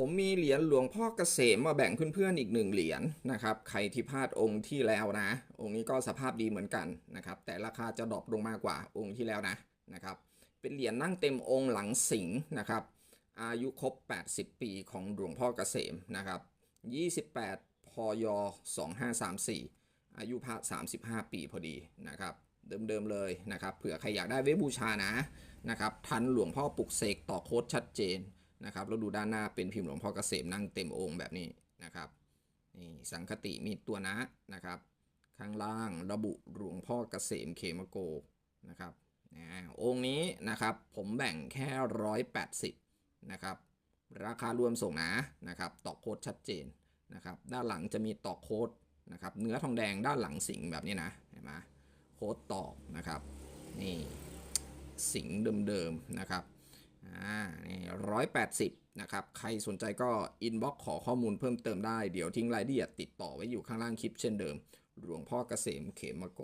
ผมมีเหรียญหลวงพ่อเกษมมาแบ่งเพื่อนๆอีกหนึ่งเหรียญนะครับ ใครที่พลาดองค์ที่แล้วนะ องค์นี้ก็สภาพดีเหมือนกันนะครับ แต่ราคาจะดรอปลงมากกว่าองค์ที่แล้วนะนะครับ เป็นเหรียญนั่งเต็มองค์หลังสิงห์นะครับ อายุครบ 80 ปีของหลวงพ่อเกษมนะครับ 28 พย 2534 อายุพระ 35 ปีพอดีนะครับ เดิมๆเลยนะครับ เผื่อใครอยากได้ไว้บูชานะนะครับ ทันหลวงพ่อปลุกเสกต่อโค้ดชัดเจน นะครับแล้วดูด้านหน้าเป็นพิมพ์หลวงพ่อเกษมนั่งเต็มองค์แบบนี้นะครับนี่สังคติมีตัวนะนะครับ ข้างล่างระบุหลวงพ่อเกษมเขมโกนะครับอ่าองค์นี้นะครับผมแบ่งแค่ร้อยแปดสิบนะครับราคารวมส่งนะนะครับต่อโค้ดชัดเจนนะครับด้านหลังจะมีต่อโค้ดนะครับเนื้อทองแดงด้านหลังสิงแบบนี้นะเห็นไหมโค้ดต่อนะครับนี่สิงเดิมๆนะครับ อ่านี่ร้อยแปดสิบนะครับ ใครสนใจก็อินบ็อกขอข้อมูลเพิ่มเติมได้ เดี๋ยวทิ้งรายละเอียดติดต่อไว้อยู่ข้างล่างคลิปเช่นเดิม หลวงพ่อเกษมเขมโก